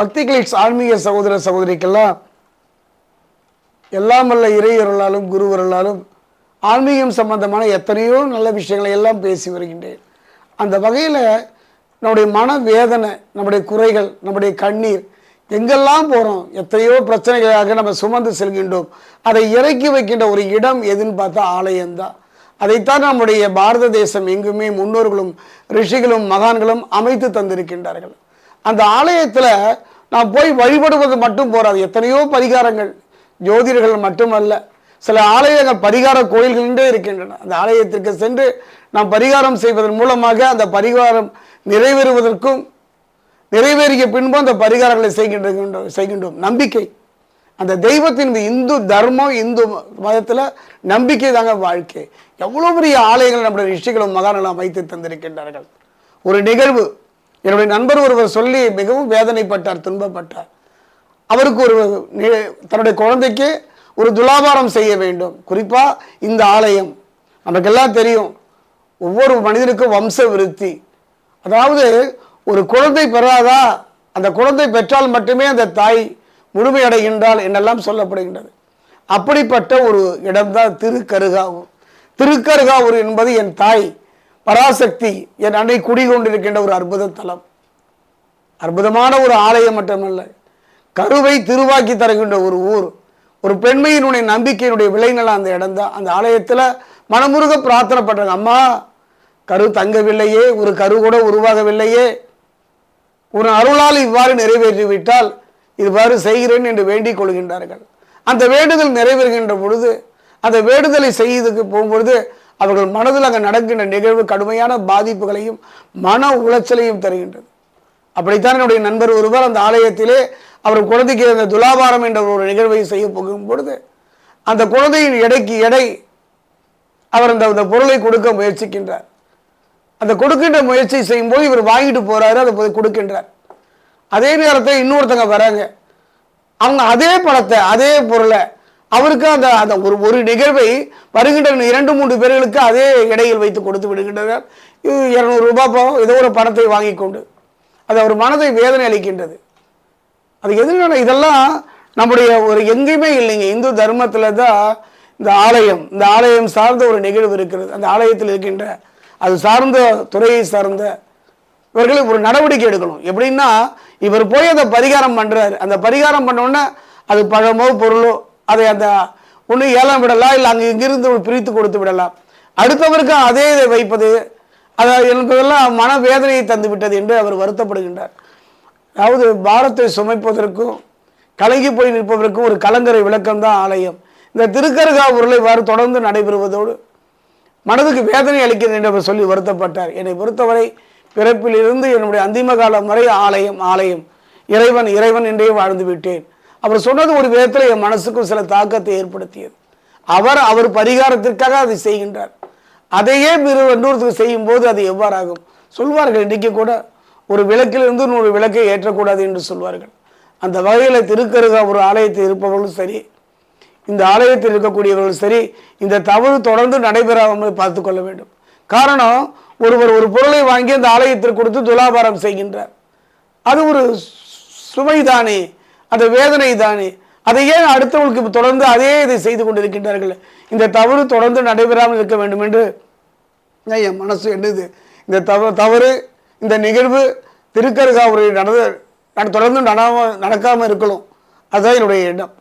பக்தி கிளிட்ஸ் ஆன்மீக சகோதர சகோதரிக்கெல்லாம் எல்லாம் வல்ல இறையருளாலும் குருவருளாலும் ஆன்மீகம் சம்பந்தமான எத்தனையோ நல்ல விஷயங்களை எல்லாம் பேசி வருகின்றேன். அந்த வகையில் நம்முடைய மன வேதனை நம்முடைய குறைகள் நம்முடைய கண்ணீர் எங்கெல்லாம் போகிறோம் எத்தனையோ பிரச்சனைகளாக நம்ம சுமந்து செல்கின்றோம் அதை இறக்கி வைக்கின்ற ஒரு இடம் எதுன்னு பார்த்தா ஆலயம்தான். அதைத்தான் நம்முடைய பாரத தேசம் எங்குமே முன்னோர்களும் ரிஷிகளும் மகான்களும் அமைத்து தந்திருக்கின்றார்கள். அந்த ஆலயத்தில் நான் போய் வழிபடுவது மட்டும் போராது எத்தனையோ பரிகாரங்கள். ஜோதிடர்கள் மட்டுமல்ல. சில ஆலயங்கள் பரிகார கோயில்களே இருக்கின்றன. அந்த ஆலயத்திற்கு சென்று நாம் பரிகாரம் செய்வதன் மூலமாக அந்த பரிகாரம் நிறைவேறுவதற்கும் நிறைவேறிய பின்பு அந்த பரிகாரங்களை செய்கின்ற செய்கின்றோம். நம்பிக்கை. அந்த தெய்வத்தின் இந்து தர்மம் இந்து மதத்தில் நம்பிக்கை தாங்க வாழ்க்கை. எவ்வளோ பெரிய ஆலயங்கள் நம்முடைய ரிஷிகளும் மகான்களும் வைத்து தந்திருக்கின்றார்கள். ஒரு நிகழ்வு. என்னுடைய நண்பர் ஒருவர் சொல்லி மிகவும் வேதனைப்பட்டார் துன்பப்பட்டார். அவருக்கு ஒரு தன்னுடைய குழந்தைக்கு ஒரு துலாபாரம் செய்ய வேண்டும். குறிப்பாக இந்த ஆலயம். நமக்கெல்லாம் தெரியும் ஒவ்வொரு மனிதனுக்கும் வம்ச விருத்தி. அதாவது ஒரு குழந்தை பெறாதா அந்த குழந்தை பெற்றால் மட்டுமே அந்த தாய் முழுமையடைகின்றாள் என்னெல்லாம் சொல்லப்படுகின்றது. அப்படிப்பட்ட ஒரு இடம்தான் திருக்கருகாவூர். திருக்கருகாவூர் என்பது என் தாய். பராசக்தி என் அன்னை குடிகொண்டிருக்கின்ற ஒரு அற்புத தலம். அற்புதமான ஒரு ஆலயம் மட்டுமல்ல கருவை திருவாக்கி தருகின்ற ஒரு ஊர் ஒரு பெண்மையினுடைய நம்பிக்கையினுடைய விளைநிலம் அந்த இடம்தான் அந்த ஆலயத்தில் மனமுருக பிரார்த்தனை பண்ணுறாங்க அம்மா கரு தங்கவில்லையே ஒரு கரு கூட உருவாகவில்லையே. ஒரு அருளால் இவ்வாறு நிறைவேற்றிவிட்டால் இவ்வாறு செய்கிறேன் என்று வேண்டிக் கொள்கின்றார்கள். அந்த வேண்டுதல் நிறைவேறுகின்ற பொழுது அந்த வேண்டுதலை செய்யறதுக்கு போகும்பொழுது அவர்கள் மனதில் அங்கே நடக்கின்ற நிகழ்வு கடுமையான பாதிப்புகளையும் மன உளைச்சலையும் தருகின்றது. அப்படித்தான் என்னுடைய நண்பர் ஒருவர் அந்த ஆலயத்திலே அவர் குழந்தைக்கு அந்த துலாபாரம் என்ற ஒரு நிகழ்வை செய்ய போகும் பொழுது அந்த குழந்தையின் எடைக்கு எடை அவர் அந்த அந்த பொருளை கொடுக்க முயற்சிக்கின்றார். அந்த கொடுக்கின்ற முயற்சி செய்யும்போது இவர் வாங்கிட்டு போறாரு அதை போய் கொடுக்கின்றார். அதே நேரத்தில் இன்னொருத்தங்க வராங்க. அவங்க அதே பணத்தை அதே பொருளை அவருக்கு அந்த அந்த ஒரு ஒரு நிகழ்வை வருகின்ற இரண்டு மூன்று பேர்களுக்கு அதே இடையில் வைத்து கொடுத்து விடுகின்றனர். இது இருநூறு ரூபாய் ஏதோ ஒரு பணத்தை வாங்கி கொண்டு. அது அவர் மனதை வேதனை அளிக்கின்றது. அது எதுனால? இதெல்லாம் நம்முடைய ஒரு எங்கேயுமே இல்லைங்க. இந்து தர்மத்தில் தான் இந்த ஆலயம் இந்த ஆலயம் சார்ந்த ஒரு நிகழ்வு இருக்கிறது. அந்த ஆலயத்தில் இருக்கின்ற அது சார்ந்த துறையை சார்ந்த இவர்கள் ஒரு நடவடிக்கை எடுக்கணும். எப்படின்னா இவர் போய் அதை பரிகாரம் பண்ணுறாரு அந்த பரிகாரம் பண்ணோன்னே அது பழமோ பொருளோ அதை அந்த ஒன்று ஏலம் விடலாம் இல்லை அங்கே இங்கிருந்து பிரித்து கொடுத்து விடலாம் அடுத்தவருக்கு அதே இதை வைப்பது அதை என்பதெல்லாம் மனவேதனையை தந்து விட்டது என்று அவர் வருத்தப்படுகின்றார். அதாவது பாரத்தை சுமைப்பதற்கும் கலங்கி போய் நிற்பதற்கும் ஒரு கலங்கரை விளக்கம் தான் ஆலயம். இந்த திருக்கருகா உருளை வாறு தொடர்ந்து நடைபெறுவதோடு மனதுக்கு வேதனை அளிக்கிறது என்று அவர் சொல்லி வருத்தப்பட்டார். என்னை பொறுத்தவரை பிறப்பிலிருந்து என்னுடைய அந்திம காலம் வரை ஆலயம் ஆலயம். இறைவன் இறைவன் என்றே வாழ்ந்து விட்டேன். அவர் சொன்னது ஒரு விதத்தில் என் மனசுக்கும் சில தாக்கத்தை ஏற்படுத்தியது. அவர் அவர் பரிகாரத்திற்காக அதை செய்கின்றார். அதையே பிற இன்னொருத்தருக்கு செய்யும் போது அது எவ்வாறாகும்? சொல்வார்கள் இன்றைக்கு கூட ஒரு விளக்கிலிருந்து நூறு விளக்கை ஏற்றக்கூடாது என்று சொல்வார்கள். அந்த வகையில் திருக்கருகா ஒரு ஆலயத்தில் இருப்பவர்களும் சரி இந்த ஆலயத்தில் இருக்கக்கூடியவர்களும் சரி இந்த தவறு தொடர்ந்து நடைபெறாமல் பார்த்து கொள்ள வேண்டும். காரணம் ஒருவர் ஒரு பொருளை வாங்கி அந்த ஆலயத்திற்கு கொடுத்து துலாபாரம் செய்கின்றார். அது ஒரு சுமைதானே அந்த வேதனை தானே? அதை ஏன் அடுத்தவர்களுக்கு தொடர்ந்து அதே இதை செய்து கொண்டிருக்கின்றார்கள்? இந்த தவறு தொடர்ந்து நடைபெறாமல் இருக்க வேண்டும் என்று என் மனசு என்னது? இந்த தவறு தவறு இந்த நிகழ்வு திருக்கருகாவுரை நடந்த தொடர்ந்து நடாம நடக்காமல் இருக்கணும். அதுதான் என்னுடைய எண்ணம்.